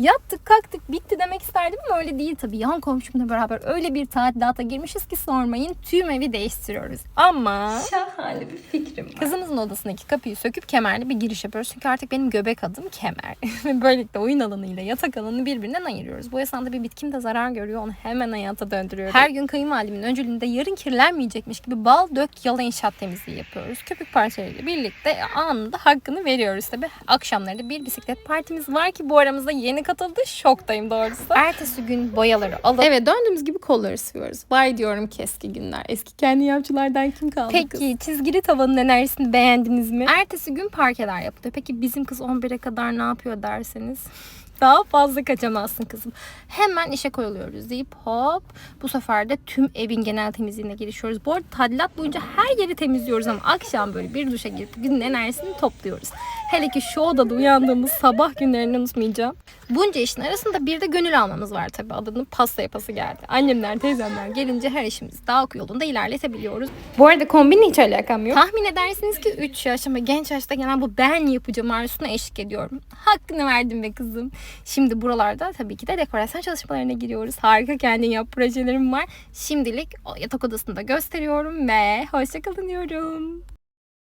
Yattık kalktık bitti demek isterdim ama öyle değil tabii. Yan komşumla beraber öyle bir tadilata girmişiz ki sormayın tüm evi değiştiriyoruz. Ama Şahane bir fikrim var. kızımızın odasındaki kapıyı söküp kemerli bir giriş yapıyoruz. Çünkü artık benim göbek adım kemer. Böylelikle oyun alanıyla yatak alanını birbirinden ayırıyoruz. Bu esnada bir bitkim de zarar görüyor. Onu hemen hayata döndürüyorum. Her gün kayınvalidemin öncülüğünde yarın kirlenmeyecekmiş gibi bal dök yala inşaat temizliği yapıyoruz. Köpük parçalarıyla birlikte anında hakkını veriyoruz tabii. Akşamları da bir bisiklet partimiz var ki bu aramızda yeni katıldı. Şoktayım doğrusu. Ertesi gün boyaları alıp Evet döndüğümüz gibi kolları sıvıyoruz. Vay diyorum ki eski günler. Eski kendi yapçılardan kim kaldı kız? Peki çizgili tavanın enerjisini beğendiniz mi? Ertesi gün parkeler yapılıyor. Peki bizim kız 11'e kadar ne yapıyor derseniz? Daha fazla kaçamazsın kızım. Hemen işe koyuluyoruz deyip hop bu sefer de tüm evin genel temizliğine girişiyoruz. Bu arada tadilat boyunca her yeri temizliyoruz ama akşam böyle bir duşa girip günün enerjisini topluyoruz. Hele ki şu odada uyandığımız sabah günlerini unutmayacağım. Bunca işin arasında bir de gönül almamız var tabii. Adının pasta yapası geldi. Annemler, teyzemler gelince her işimizi daha yolunda ilerletebiliyoruz. Bu arada kombinle hiç alakam yok. Tahmin edersiniz ki 3 yaş ama genç yaşta gelen bu ben yapacağım arzusuna eşlik ediyorum. Hakkını verdim be kızım. Şimdi buralarda tabii ki de dekorasyon çalışmalarına giriyoruz. Harika kendin yap projelerim var. Şimdilik yatak odasını da gösteriyorum ve hoşçakalın diyorum.